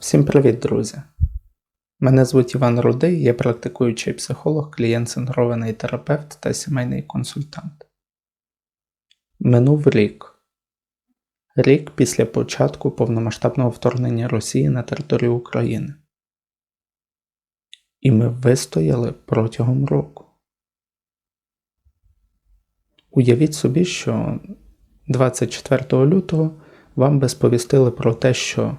Всім привіт, друзі! Мене звуть Іван Рудий, я практикуючий психолог, клієнт-центрований терапевт та сімейний консультант. Минув рік. Рік після початку повномасштабного вторгнення Росії на територію України. І ми вистояли протягом року. Уявіть собі, що 24 лютого вам би сповістили про те, що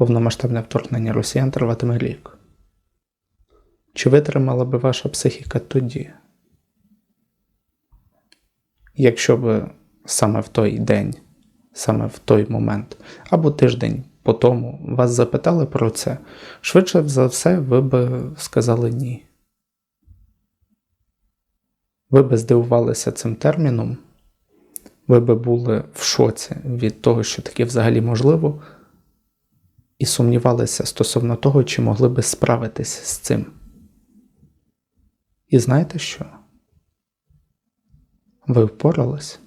повномасштабне вторгнення росіян триватиме рік. Чи витримала би ваша психіка тоді? Якщо б саме в той день, саме в той момент, або тиждень по тому вас запитали про це, швидше за все, ви б сказали ні. Ви би здивувалися цим терміном, ви би були в шоці від того, що таке взагалі можливо, і сумнівалися стосовно того, чи могли би справитись з цим. І знаєте що? Ви впорались?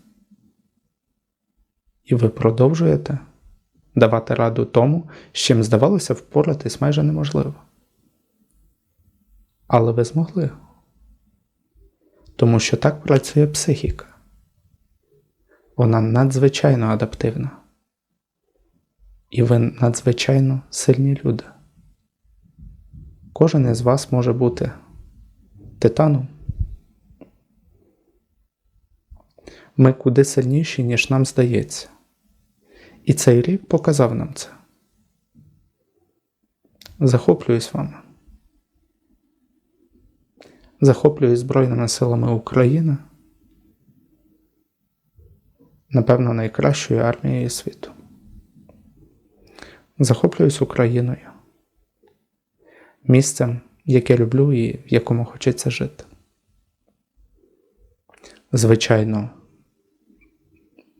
І ви продовжуєте давати раду тому, з чим здавалося впоратись майже неможливо. Але ви змогли. Тому що так працює психіка. Вона надзвичайно адаптивна. І ви надзвичайно сильні люди. Кожен із вас може бути титаном. Ми куди сильніші, ніж нам здається. І цей рік показав нам це. Захоплююсь вами. Захоплююсь Збройними силами України. Напевно, найкращою армією світу. Захоплююсь Україною, місцем, яке люблю і в якому хочеться жити. Звичайно,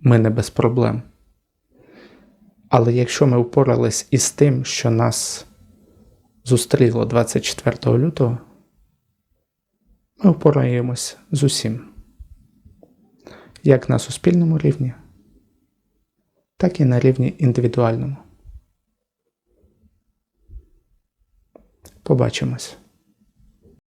ми не без проблем. Але якщо ми впорались із тим, що нас зустріло 24 лютого, ми впораємось з усім, як на суспільному рівні, так і на рівні індивідуальному. Побачимось.